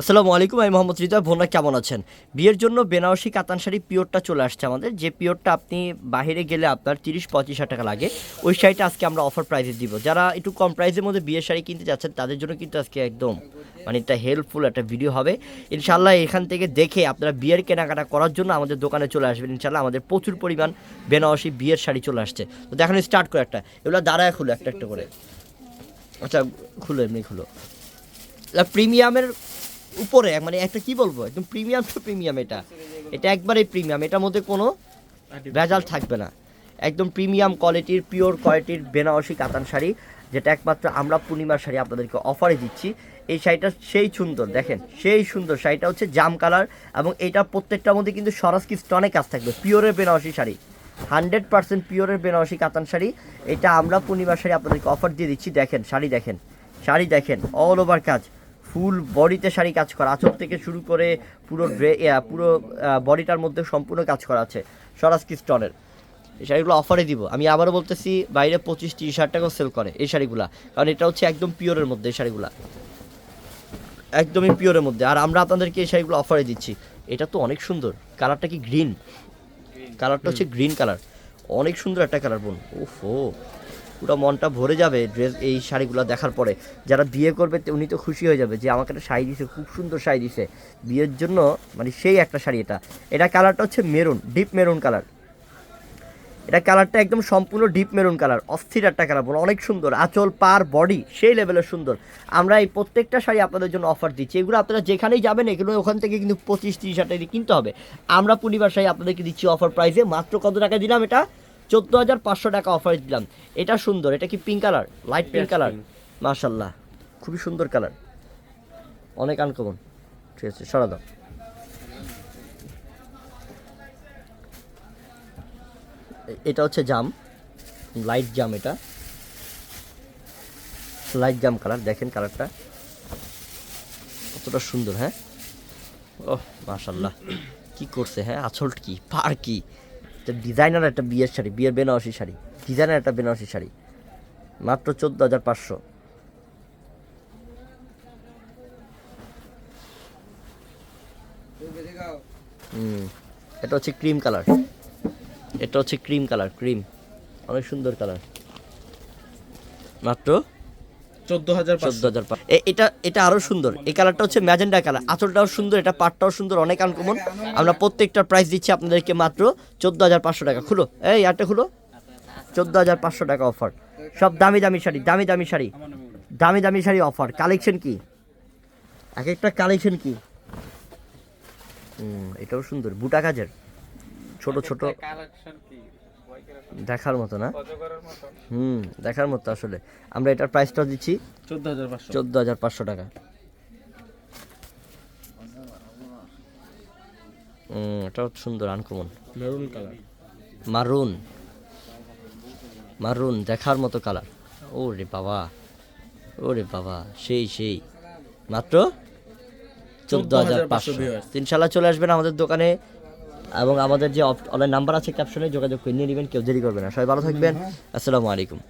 আসসালামু আলাইকুম, আমি মোহাম্মদ হৃদয় ভোনা কেমন আছেন? বিয়ের জন্য বেনারসি কাতান শাড়ি পিওরটা চলে আসছে আমাদের। যে পিওরটা আপনি বাইরে গেলে আপনার তিরিশ পঁচিশ হাজার টাকা লাগে, ওই শাড়িটা আজকে আমরা অফার প্রাইসে দিব। যারা একটু কম প্রাইসের মধ্যে বিয়ের শাড়ি কিনতে যাচ্ছেন, তাদের জন্য কিন্তু আজকে একদম মানে এটা হেল্পফুল একটা ভিডিও হবে। ইনশাল্লাহ এখান থেকে দেখে আপনারা বিয়ের কেনাকাটা করার জন্য আমাদের দোকানে চলে আসবেন। ইনশাল্লাহ আমাদের প্রচুর পরিমাণ বেনারসি বিয়ের শাড়ি চলে আসছে। তো দেখানো স্টার্ট করে একটা। এগুলো দাঁড়ায় খুলো, একটা একটা করে। আচ্ছা খুলো, এমনি খুলো। প্রিমিয়ামের উপরে মানে একটা কি বলব? একদম প্রিমিয়াম টু প্রিমিয়াম এটা। এটা একবারে প্রিমিয়াম এটার মধ্যে কোনো ভেজাল থাকবে না। একদম প্রিমিয়াম কোয়ালিটির পিওর কোয়ালিটির বেনারসি কাতান শাড়ি, যেটা একমাত্র আমরা পূর্ণিমার শাড়ি আপনাদেরকে অফারে দিচ্ছি। এই শাড়িটা সেই সুন্দর, দেখেন, সেই সুন্দর শাড়িটা হচ্ছে জাম কালার এবং এটা প্রত্যেকটার মধ্যে কিন্তু সরাসকি স্টনে কাজ থাকবে। পিওরের বেনারসি শাড়ি। হান্ড্রেড পার্সেন্ট পিওরের বেনারসি কাতান শাড়ি। এটা আমরা পূর্ণিমার শাড়ি আপনাদেরকে অফার দিয়ে দিচ্ছি। দেখেন, শাড়ি দেখেন শাড়ি দেখেন অল ওভার কাজ। ফুল বডিতে শাড়ি কাজ করা আঁচল থেকে শুরু করে পুরো ড্রে পুরো বডিটার মধ্যে সম্পূর্ণ কাজ করা আছে সরাসকি কিস্টনের এই শাড়িগুলো অফারে দিব। আমি আবারও বলতেছি বাইরে পঁচিশ তিরিশ হাজার টাকাও সেল করে এই শাড়িগুলা কারণ এটা হচ্ছে একদম পিওরের মধ্যে এই শাড়িগুলা। একদমই পিওরের মধ্যে। আর আমরা আপনাদেরকে এই শাড়িগুলো অফারে দিচ্ছি। এটা তো অনেক সুন্দর। কালারটা কি গ্রিন কালারটা হচ্ছে গ্রিন কালার অনেক সুন্দর একটা কালার বোন। ওফো! পুরো মনটা ভরে যাবে ড্রেস এই শাড়িগুলো দেখার পরে। যারা বিয়ে করবে উনি তো খুশি হয়ে যাবে যে, আমাকে একটা শাড়ি দিছে, খুব সুন্দর শাড়ি দিছে। বিয়ের জন্য মানে সেই একটা শাড়ি এটা। এটা কালারটা হচ্ছে মেরুন ডিপ মেরুন কালার এটা কালারটা একদম সম্পূর্ণ ডিপ মেরুন কালার অস্থির একটা কালার বলো, অনেক সুন্দর। আঁচল পার বডি সেই লেভেলের সুন্দর। আমরা এই প্রত্যেকটা শাড়ি আপনাদের জন্য অফার দিচ্ছি। এগুলো আপনারা যেখানেই যাবেন, এগুলো ওখান থেকে কিন্তু পঁচিশ, তিরিশ হাজার কিনতে হবে। আমরা পরিবার শাড়ি আপনাদেরকে দিচ্ছি অফার প্রাইসে মাত্র কত টাকা দিলাম এটা? চোদ্দ হাজার পাঁচশো টাকা অফার দিলাম। এটা সুন্দর এটা কি pink colour light pink colour মাশাল্লাহ খুবই সুন্দর কালার অনেক আনকমন ঠিক আছে সরা দাও। এটা হচ্ছে জাম লাইট জাম এটা। লাইট জাম কালার দেখেন কালারটা কতটা সুন্দর হ্যাঁ? ওহ মাশাল্লাহ। কি করছে হ্যাঁ? আঁচল কি? পার কি? এটা ডিজাইনার একটা বিয়ের শাড়ি, বিয়ের বেনারসি শাড়ি ডিজাইনার একটা বেনারসি শাড়ি, মাত্র চোদ্দ হাজার পাঁচশো। এটা হচ্ছে ক্রিম কালার এটা হচ্ছে ক্রিম কালার ক্রিম অনেক সুন্দর কালার মাত্র চোদ্দ হাজার চোদ্দ হাজার এটা এটা আরও সুন্দর। এই কালারটা হচ্ছে ম্যাজেন্ডা কালার। আঁচলটাও সুন্দর এটা পাটটাও সুন্দর অনেক আনকমন আমরা প্রাইস দিচ্ছি আপনাদেরকে মাত্র চোদ্দ হাজার পাঁচশো টাকা। খুলো। এই খুলো। চোদ্দ হাজার পাঁচশো টাকা অফার সব দামি দামি শাড়ি দামি দামি শাড়ি। দামি দামি শাড়ি অফার কালেকশন কি? এক একটা কালেকশন কি? হুম এটাও সুন্দর। বুটা কাজের। ছোট ছোট। দেখার মতো না? হুম দেখার মতো আসলে। আমরা এটার প্রাইসটা দিচ্ছি। চোদ্দ হাজার পাঁচশো। টাকা। হুম এটাও সুন্দর আনকমন মেরুন কালার মারুন মারুন দেখার মতো কালার ও রে বাবা। ও রে বাবা সেই সেই। মাত্র চোদ্দ হাজার পাঁচশো। ইনশাল্লাহ চলে আসবেন আমাদের দোকানে। এবং আমাদের যে অনলাইন নাম্বার আছে ক্যাপশনে যোগাযোগ করে নিয়ে নেবেন কেউ দেরি করবে না। সবাই ভালো থাকবেন। আসসালামু আলাইকুম।